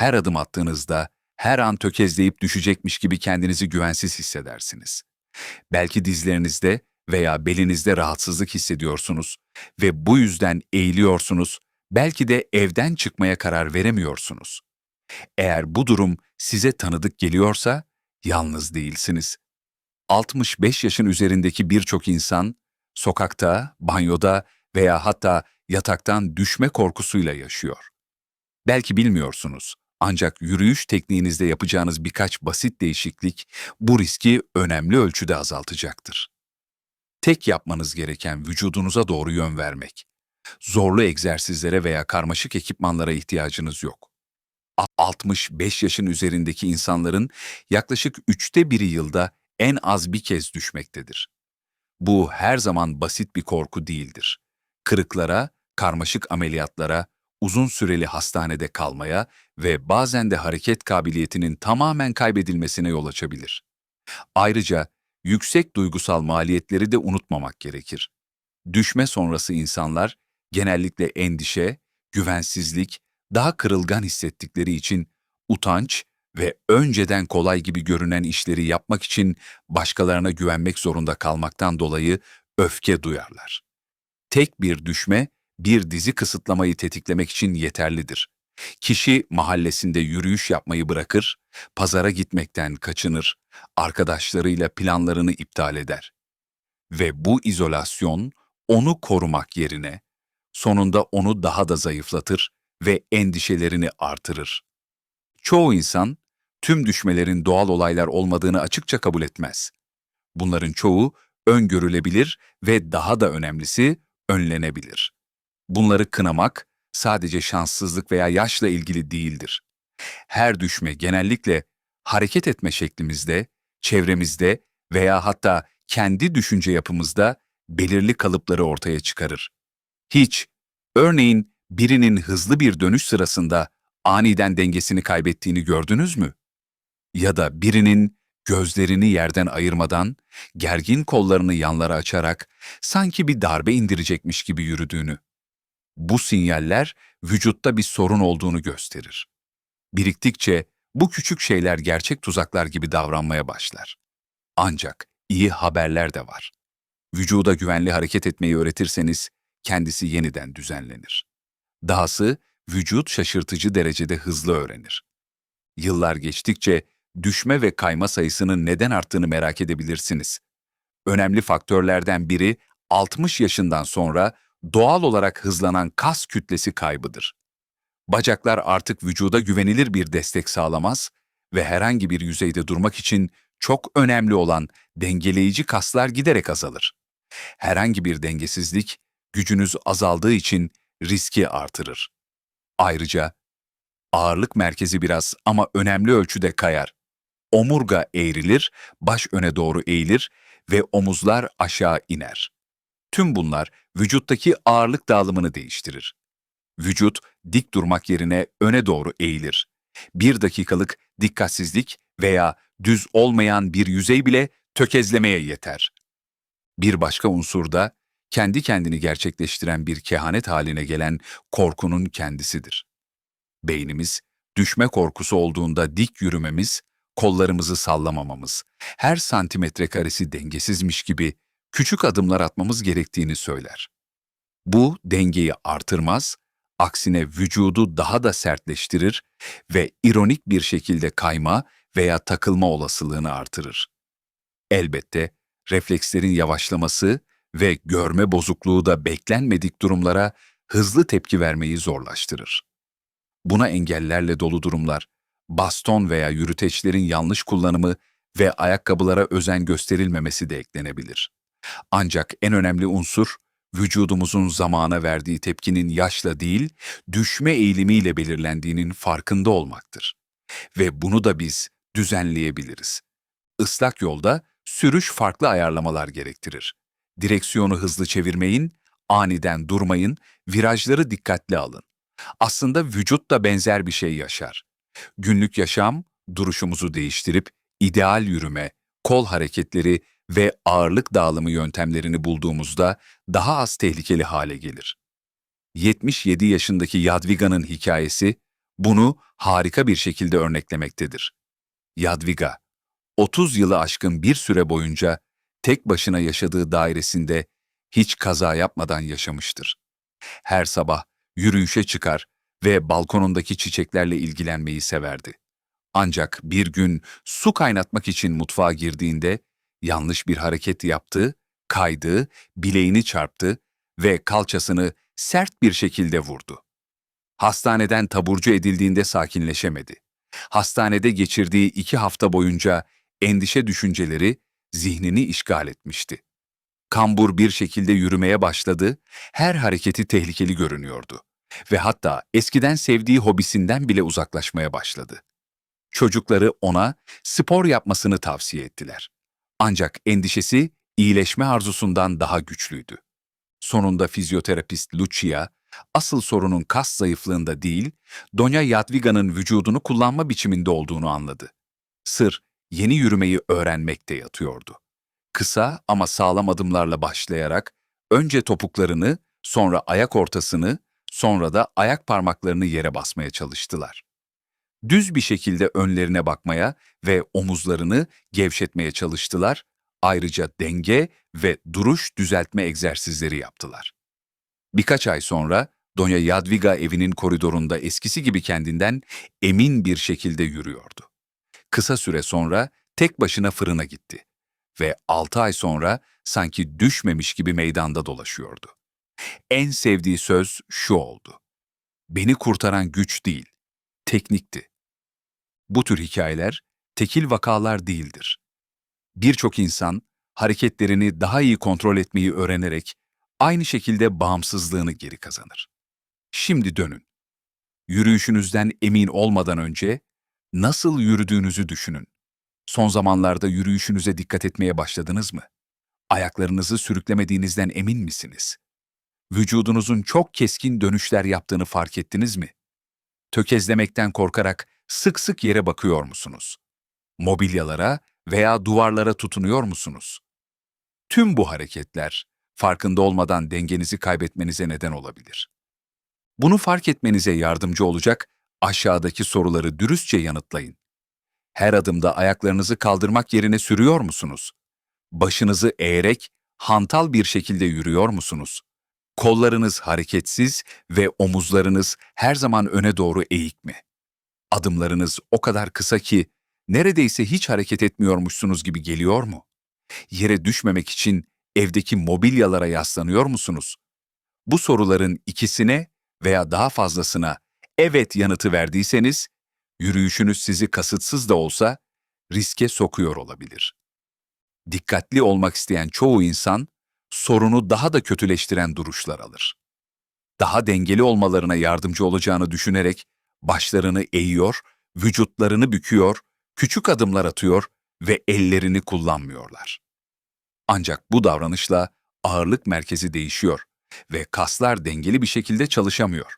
Her adım attığınızda her an tökezleyip düşecekmiş gibi kendinizi güvensiz hissedersiniz. Belki dizlerinizde veya belinizde rahatsızlık hissediyorsunuz ve bu yüzden eğiliyorsunuz, belki de evden çıkmaya karar veremiyorsunuz. Eğer bu durum size tanıdık geliyorsa yalnız değilsiniz. 65 yaşın üzerindeki birçok insan sokakta, banyoda veya hatta yataktan düşme korkusuyla yaşıyor. Belki bilmiyorsunuz ancak yürüyüş tekniğinizde yapacağınız birkaç basit değişiklik bu riski önemli ölçüde azaltacaktır. Tek yapmanız gereken vücudunuza doğru yön vermek. Zorlu egzersizlere veya karmaşık ekipmanlara ihtiyacınız yok. 65 yaşın üzerindeki insanların yaklaşık üçte biri yılda en az bir kez düşmektedir. Bu her zaman basit bir korku değildir. Kırıklara, karmaşık ameliyatlara, uzun süreli hastanede kalmaya ve bazen de hareket kabiliyetinin tamamen kaybedilmesine yol açabilir. Ayrıca yüksek duygusal maliyetleri de unutmamak gerekir. Düşme sonrası insanlar genellikle endişe, güvensizlik, daha kırılgan hissettikleri için utanç ve önceden kolay gibi görünen işleri yapmak için başkalarına güvenmek zorunda kalmaktan dolayı öfke duyarlar. Tek bir düşme, bir dizi kısıtlamayı tetiklemek için yeterlidir. Kişi mahallesinde yürüyüş yapmayı bırakır, pazara gitmekten kaçınır, arkadaşlarıyla planlarını iptal eder. Ve bu izolasyon onu korumak yerine sonunda onu daha da zayıflatır ve endişelerini artırır. Çoğu insan tüm düşmelerin doğal olaylar olmadığını açıkça kabul etmez. Bunların çoğu öngörülebilir ve daha da önemlisi önlenebilir. Bunları kınamak sadece şanssızlık veya yaşla ilgili değildir. Her düşme genellikle hareket etme şeklimizde, çevremizde veya hatta kendi düşünce yapımızda belirli kalıpları ortaya çıkarır. Hiç, örneğin birinin hızlı bir dönüş sırasında aniden dengesini kaybettiğini gördünüz mü? Ya da birinin gözlerini yerden ayırmadan, gergin kollarını yanlara açarak sanki bir darbe indirecekmiş gibi yürüdüğünü. Bu sinyaller vücutta bir sorun olduğunu gösterir. Biriktikçe bu küçük şeyler gerçek tuzaklar gibi davranmaya başlar. Ancak iyi haberler de var. Vücuda güvenli hareket etmeyi öğretirseniz kendisi yeniden düzenlenir. Dahası vücut şaşırtıcı derecede hızlı öğrenir. Yıllar geçtikçe düşme ve kayma sayısının neden arttığını merak edebilirsiniz. Önemli faktörlerden biri 60 yaşından sonra doğal olarak hızlanan kas kütlesi kaybıdır. Bacaklar artık vücuda güvenilir bir destek sağlamaz ve herhangi bir yüzeyde durmak için çok önemli olan dengeleyici kaslar giderek azalır. Herhangi bir dengesizlik gücünüz azaldığı için riski artırır. Ayrıca ağırlık merkezi biraz ama önemli ölçüde kayar. Omurga eğrilir, baş öne doğru eğilir ve omuzlar aşağı iner. Tüm bunlar vücuttaki ağırlık dağılımını değiştirir. Vücut dik durmak yerine öne doğru eğilir. Bir dakikalık dikkatsizlik veya düz olmayan bir yüzey bile tökezlemeye yeter. Bir başka unsur da kendi kendini gerçekleştiren bir kehanet haline gelen korkunun kendisidir. Beynimiz, düşme korkusu olduğunda dik yürümemiz, kollarımızı sallamamamız, her santimetre karesi dengesizmiş gibi küçük adımlar atmamız gerektiğini söyler. Bu dengeyi artırmaz, aksine vücudu daha da sertleştirir ve ironik bir şekilde kayma veya takılma olasılığını artırır. Elbette reflekslerin yavaşlaması ve görme bozukluğu da beklenmedik durumlara hızlı tepki vermeyi zorlaştırır. Buna engellerle dolu durumlar, baston veya yürüteçlerin yanlış kullanımı ve ayakkabılara özen gösterilmemesi de eklenebilir. Ancak en önemli unsur, vücudumuzun zamana verdiği tepkinin yaşla değil, düşme eğilimiyle belirlendiğinin farkında olmaktır. Ve bunu da biz düzenleyebiliriz. Islak yolda sürüş farklı ayarlamalar gerektirir. Direksiyonu hızlı çevirmeyin, aniden durmayın, virajları dikkatli alın. Aslında vücut da benzer bir şey yaşar. Günlük yaşam, duruşumuzu değiştirip ideal yürüme, kol hareketleri ve ağırlık dağılımı yöntemlerini bulduğumuzda daha az tehlikeli hale gelir. 77 yaşındaki Yadviga'nın hikayesi, bunu harika bir şekilde örneklemektedir. Yadviga, 30 yılı aşkın bir süre boyunca tek başına yaşadığı dairesinde hiç kaza yapmadan yaşamıştır. Her sabah yürüyüşe çıkar ve balkonundaki çiçeklerle ilgilenmeyi severdi. Ancak bir gün su kaynatmak için mutfağa girdiğinde yanlış bir hareket yaptı, kaydı, bileğini çarptı ve kalçasını sert bir şekilde vurdu. Hastaneden taburcu edildiğinde sakinleşemedi. Hastanede geçirdiği iki hafta boyunca endişe düşünceleri zihnini işgal etmişti. Kambur bir şekilde yürümeye başladı, her hareketi tehlikeli görünüyordu ve hatta eskiden sevdiği hobisinden bile uzaklaşmaya başladı. Çocukları ona spor yapmasını tavsiye ettiler. Ancak endişesi iyileşme arzusundan daha güçlüydü. Sonunda fizyoterapist Lucia, asıl sorunun kas zayıflığında değil, Donya Yadviga'nın vücudunu kullanma biçiminde olduğunu anladı. Sır, yeni yürümeyi öğrenmekte yatıyordu. Kısa ama sağlam adımlarla başlayarak önce topuklarını, sonra ayak ortasını, sonra da ayak parmaklarını yere basmaya çalıştılar. Düz bir şekilde önlerine bakmaya ve omuzlarını gevşetmeye çalıştılar, ayrıca denge ve duruş düzeltme egzersizleri yaptılar. Birkaç ay sonra Donya Yadviga evinin koridorunda eskisi gibi kendinden emin bir şekilde yürüyordu. Kısa süre sonra tek başına fırına gitti ve altı ay sonra sanki düşmemiş gibi meydanda dolaşıyordu. En sevdiği söz şu oldu. Beni kurtaran güç değil, teknikti. Bu tür hikayeler tekil vakalar değildir. Birçok insan hareketlerini daha iyi kontrol etmeyi öğrenerek aynı şekilde bağımsızlığını geri kazanır. Şimdi dönün. Yürüyüşünüzden emin olmadan önce nasıl yürüdüğünüzü düşünün. Son zamanlarda yürüyüşünüze dikkat etmeye başladınız mı? Ayaklarınızı sürüklemediğinizden emin misiniz? Vücudunuzun çok keskin dönüşler yaptığını fark ettiniz mi? Tökezlemekten korkarak sık sık yere bakıyor musunuz? Mobilyalara veya duvarlara tutunuyor musunuz? Tüm bu hareketler farkında olmadan dengenizi kaybetmenize neden olabilir. Bunu fark etmenize yardımcı olacak aşağıdaki soruları dürüstçe yanıtlayın. Her adımda ayaklarınızı kaldırmak yerine sürüyor musunuz? Başınızı eğerek hantal bir şekilde yürüyor musunuz? Kollarınız hareketsiz ve omuzlarınız her zaman öne doğru eğik mi? Adımlarınız o kadar kısa ki neredeyse hiç hareket etmiyormuşsunuz gibi geliyor mu? Yere düşmemek için evdeki mobilyalara yaslanıyor musunuz? Bu soruların ikisine veya daha fazlasına evet yanıtı verdiyseniz, yürüyüşünüz sizi kasıtsız da olsa riske sokuyor olabilir. Dikkatli olmak isteyen çoğu insan, sorunu daha da kötüleştiren duruşlar alır. Daha dengeli olmalarına yardımcı olacağını düşünerek başlarını eğiyor, vücutlarını büküyor, küçük adımlar atıyor ve ellerini kullanmıyorlar. Ancak bu davranışla ağırlık merkezi değişiyor ve kaslar dengeli bir şekilde çalışamıyor.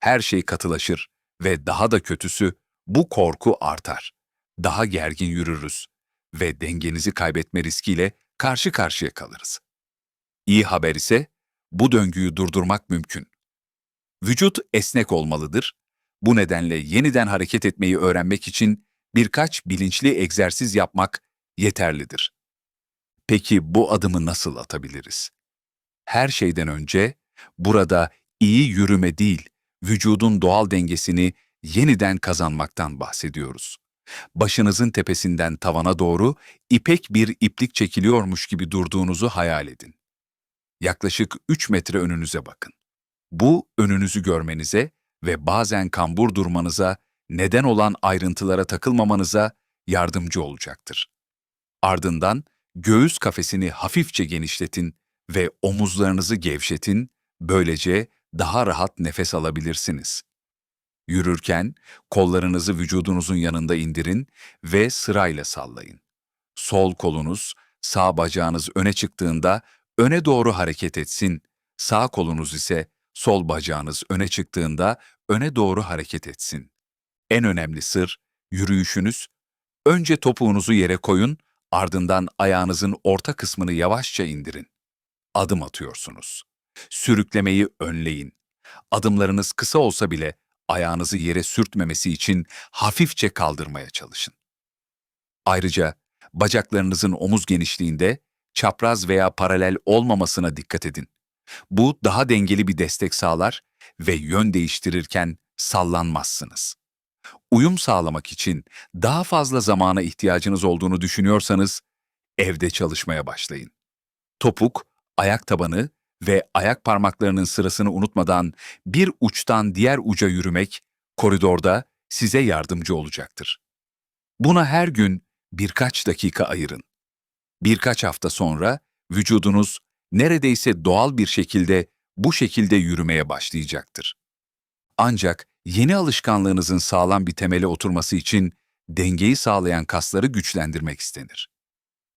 Her şey katılaşır ve daha da kötüsü bu korku artar. Daha gergin yürürüz ve dengenizi kaybetme riskiyle karşı karşıya kalırız. İyi haber ise bu döngüyü durdurmak mümkün. Vücut esnek olmalıdır. Bu nedenle yeniden hareket etmeyi öğrenmek için birkaç bilinçli egzersiz yapmak yeterlidir. Peki bu adımı nasıl atabiliriz? Her şeyden önce burada iyi yürüme değil, vücudun doğal dengesini yeniden kazanmaktan bahsediyoruz. Başınızın tepesinden tavana doğru ipek bir iplik çekiliyormuş gibi durduğunuzu hayal edin. Yaklaşık 3 metre önünüze bakın. Bu önünüzü görmenize ve bazen kambur durmanıza, neden olan ayrıntılara takılmamanıza yardımcı olacaktır. Ardından göğüs kafesini hafifçe genişletin ve omuzlarınızı gevşetin, böylece daha rahat nefes alabilirsiniz. Yürürken kollarınızı vücudunuzun yanında indirin ve sırayla sallayın. Sol kolunuz, sağ bacağınız öne çıktığında öne doğru hareket etsin, sağ kolunuz ise sol bacağınız öne çıktığında öne doğru hareket etsin. En önemli sır, yürüyüşünüz, önce topuğunuzu yere koyun, ardından ayağınızın orta kısmını yavaşça indirin. Adım atıyorsunuz. Sürüklemeyi önleyin. Adımlarınız kısa olsa bile ayağınızı yere sürtmemesi için hafifçe kaldırmaya çalışın. Ayrıca bacaklarınızın omuz genişliğinde çapraz veya paralel olmamasına dikkat edin. Bu daha dengeli bir destek sağlar ve yön değiştirirken sallanmazsınız. Uyum sağlamak için daha fazla zamana ihtiyacınız olduğunu düşünüyorsanız evde çalışmaya başlayın. Topuk, ayak tabanı ve ayak parmaklarının sırasını unutmadan bir uçtan diğer uca yürümek koridorda size yardımcı olacaktır. Buna her gün birkaç dakika ayırın. Birkaç hafta sonra vücudunuz neredeyse doğal bir şekilde bu şekilde yürümeye başlayacaktır. Ancak yeni alışkanlığınızın sağlam bir temele oturması için dengeyi sağlayan kasları güçlendirmek istenir.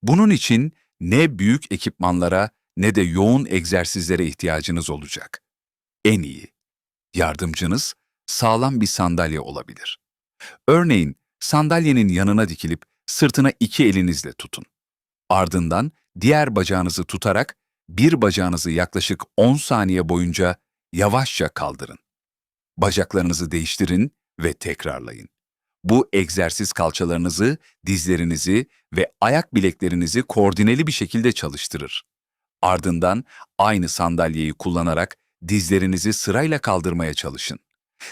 Bunun için ne büyük ekipmanlara ne de yoğun egzersizlere ihtiyacınız olacak. En iyi yardımcınız sağlam bir sandalye olabilir. Örneğin sandalyenin yanına dikilip sırtına iki elinizle tutun. Ardından diğer bacağınızı tutarak bir bacağınızı yaklaşık 10 saniye boyunca yavaşça kaldırın. Bacaklarınızı değiştirin ve tekrarlayın. Bu egzersiz kalçalarınızı, dizlerinizi ve ayak bileklerinizi koordineli bir şekilde çalıştırır. Ardından aynı sandalyeyi kullanarak dizlerinizi sırayla kaldırmaya çalışın.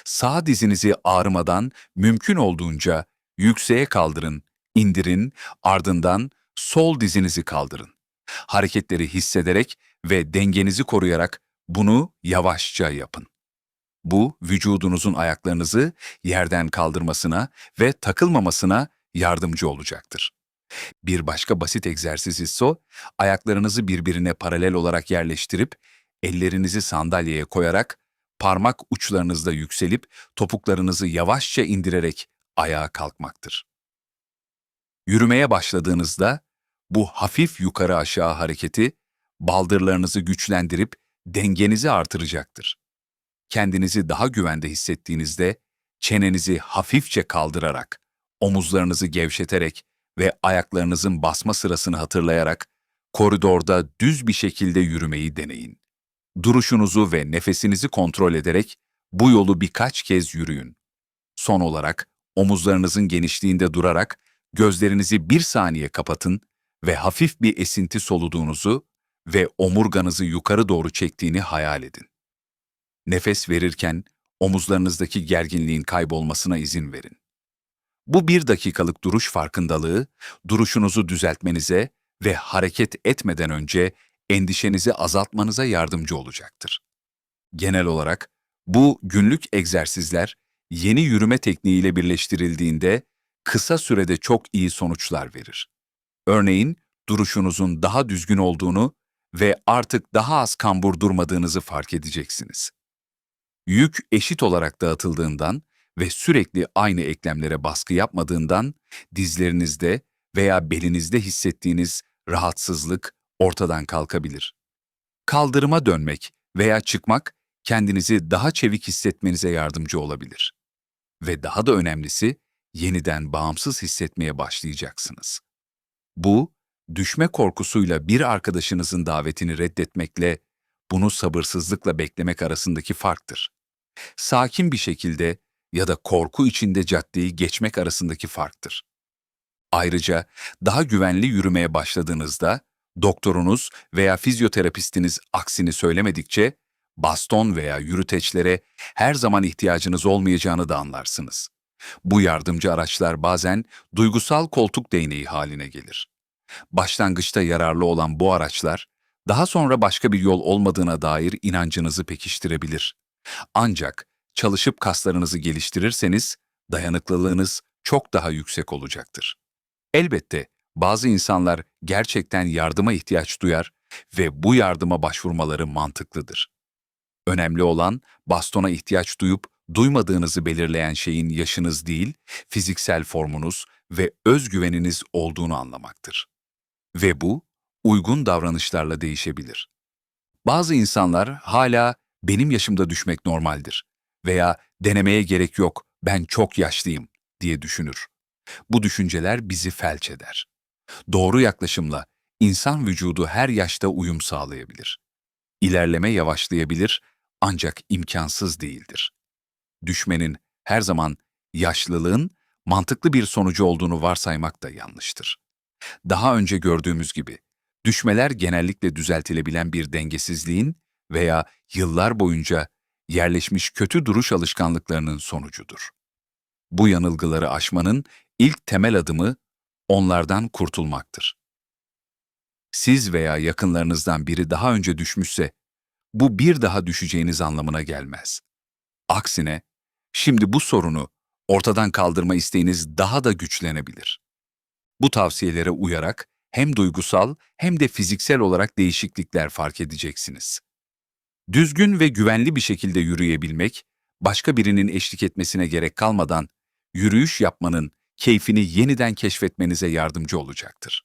Sağ dizinizi ağrımadan mümkün olduğunca yükseğe kaldırın, indirin, ardından sol dizinizi kaldırın. Hareketleri hissederek ve dengenizi koruyarak bunu yavaşça yapın. Bu, vücudunuzun ayaklarınızı yerden kaldırmasına ve takılmamasına yardımcı olacaktır. Bir başka basit egzersiz ise ayaklarınızı birbirine paralel olarak yerleştirip, ellerinizi sandalyeye koyarak, parmak uçlarınızda yükselip, topuklarınızı yavaşça indirerek ayağa kalkmaktır. Yürümeye başladığınızda, bu hafif yukarı aşağı hareketi, baldırlarınızı güçlendirip dengenizi artıracaktır. Kendinizi daha güvende hissettiğinizde, çenenizi hafifçe kaldırarak, omuzlarınızı gevşeterek ve ayaklarınızın basma sırasını hatırlayarak koridorda düz bir şekilde yürümeyi deneyin. Duruşunuzu ve nefesinizi kontrol ederek bu yolu birkaç kez yürüyün. Son olarak omuzlarınızın genişliğinde durarak gözlerinizi bir saniye kapatın ve hafif bir esinti soluduğunuzu ve omurganızı yukarı doğru çektiğini hayal edin. Nefes verirken omuzlarınızdaki gerginliğin kaybolmasına izin verin. Bu bir dakikalık duruş farkındalığı, duruşunuzu düzeltmenize ve hareket etmeden önce endişenizi azaltmanıza yardımcı olacaktır. Genel olarak bu günlük egzersizler yeni yürüme tekniğiyle birleştirildiğinde kısa sürede çok iyi sonuçlar verir. Örneğin duruşunuzun daha düzgün olduğunu ve artık daha az kambur durmadığınızı fark edeceksiniz. Yük eşit olarak dağıtıldığından ve sürekli aynı eklemlere baskı yapmadığından dizlerinizde veya belinizde hissettiğiniz rahatsızlık ortadan kalkabilir. Kaldırıma dönmek veya çıkmak kendinizi daha çevik hissetmenize yardımcı olabilir. Ve daha da önemlisi yeniden bağımsız hissetmeye başlayacaksınız. Bu, düşme korkusuyla bir arkadaşınızın davetini reddetmekle bunu sabırsızlıkla beklemek arasındaki farktır. Sakin bir şekilde ya da korku içinde caddeyi geçmek arasındaki farktır. Ayrıca daha güvenli yürümeye başladığınızda doktorunuz veya fizyoterapistiniz aksini söylemedikçe baston veya yürüteçlere her zaman ihtiyacınız olmayacağını da anlarsınız. Bu yardımcı araçlar bazen duygusal koltuk değneği haline gelir. Başlangıçta yararlı olan bu araçlar, daha sonra başka bir yol olmadığına dair inancınızı pekiştirebilir. Ancak çalışıp kaslarınızı geliştirirseniz dayanıklılığınız çok daha yüksek olacaktır. Elbette bazı insanlar gerçekten yardıma ihtiyaç duyar ve bu yardıma başvurmaları mantıklıdır. Önemli olan bastona ihtiyaç duyup duymadığınızı belirleyen şeyin yaşınız değil, fiziksel formunuz ve özgüveniniz olduğunu anlamaktır. Ve bu, uygun davranışlarla değişebilir. Bazı insanlar hala benim yaşımda düşmek normaldir veya denemeye gerek yok, ben çok yaşlıyım diye düşünür. Bu düşünceler bizi felç eder. Doğru yaklaşımla insan vücudu her yaşta uyum sağlayabilir. İlerleme yavaşlayabilir ancak imkansız değildir. Düşmenin her zaman yaşlılığın mantıklı bir sonucu olduğunu varsaymak da yanlıştır. Daha önce gördüğümüz gibi, düşmeler genellikle düzeltilebilen bir dengesizliğin veya yıllar boyunca yerleşmiş kötü duruş alışkanlıklarının sonucudur. Bu yanılgıları aşmanın ilk temel adımı onlardan kurtulmaktır. Siz veya yakınlarınızdan biri daha önce düşmüşse, bu bir daha düşeceğiniz anlamına gelmez. Aksine, şimdi bu sorunu ortadan kaldırma isteğiniz daha da güçlenebilir. Bu tavsiyelere uyarak hem duygusal hem de fiziksel olarak değişiklikler fark edeceksiniz. Düzgün ve güvenli bir şekilde yürüyebilmek, başka birinin eşlik etmesine gerek kalmadan yürüyüş yapmanın keyfini yeniden keşfetmenize yardımcı olacaktır.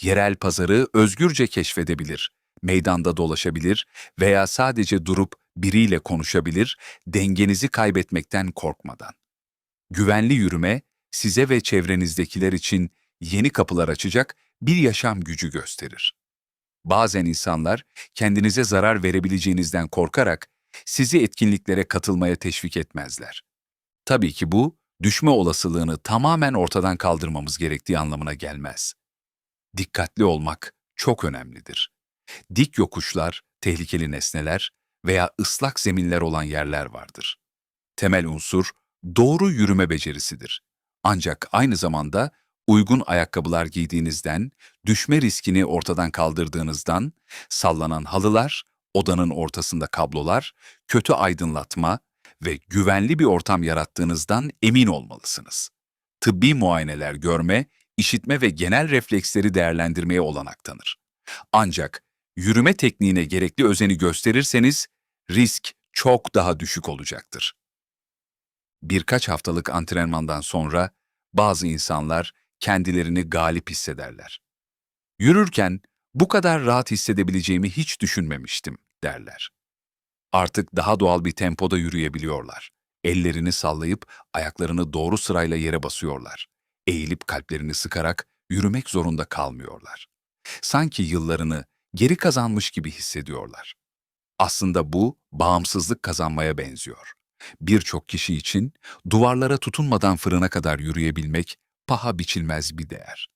Yerel pazarı özgürce keşfedebilir, meydanda dolaşabilir veya sadece durup biriyle konuşabilir, dengenizi kaybetmekten korkmadan. Güvenli yürüme, size ve çevrenizdekiler için yeni kapılar açacak bir yaşam gücü gösterir. Bazen insanlar kendinize zarar verebileceğinizden korkarak sizi etkinliklere katılmaya teşvik etmezler. Tabii ki bu, düşme olasılığını tamamen ortadan kaldırmamız gerektiği anlamına gelmez. Dikkatli olmak çok önemlidir. Dik yokuşlar, tehlikeli nesneler veya ıslak zeminler olan yerler vardır. Temel unsur doğru yürüme becerisidir. Ancak aynı zamanda uygun ayakkabılar giydiğinizden, düşme riskini ortadan kaldırdığınızdan, sallanan halılar, odanın ortasında kablolar, kötü aydınlatma ve güvenli bir ortam yarattığınızdan emin olmalısınız. Tıbbi muayeneler görme, işitme ve genel refleksleri değerlendirmeye olanak tanır. Ancak yürüme tekniğine gerekli özeni gösterirseniz risk çok daha düşük olacaktır. Birkaç haftalık antrenmandan sonra bazı insanlar kendilerini galip hissederler. Yürürken bu kadar rahat hissedebileceğimi hiç düşünmemiştim derler. Artık daha doğal bir tempoda yürüyebiliyorlar. Ellerini sallayıp ayaklarını doğru sırayla yere basıyorlar. Eğilip kalplerini sıkarak yürümek zorunda kalmıyorlar. Sanki yıllarını geri kazanmış gibi hissediyorlar. Aslında bu bağımsızlık kazanmaya benziyor. Birçok kişi için duvarlara tutunmadan fırına kadar yürüyebilmek paha biçilmez bir değer.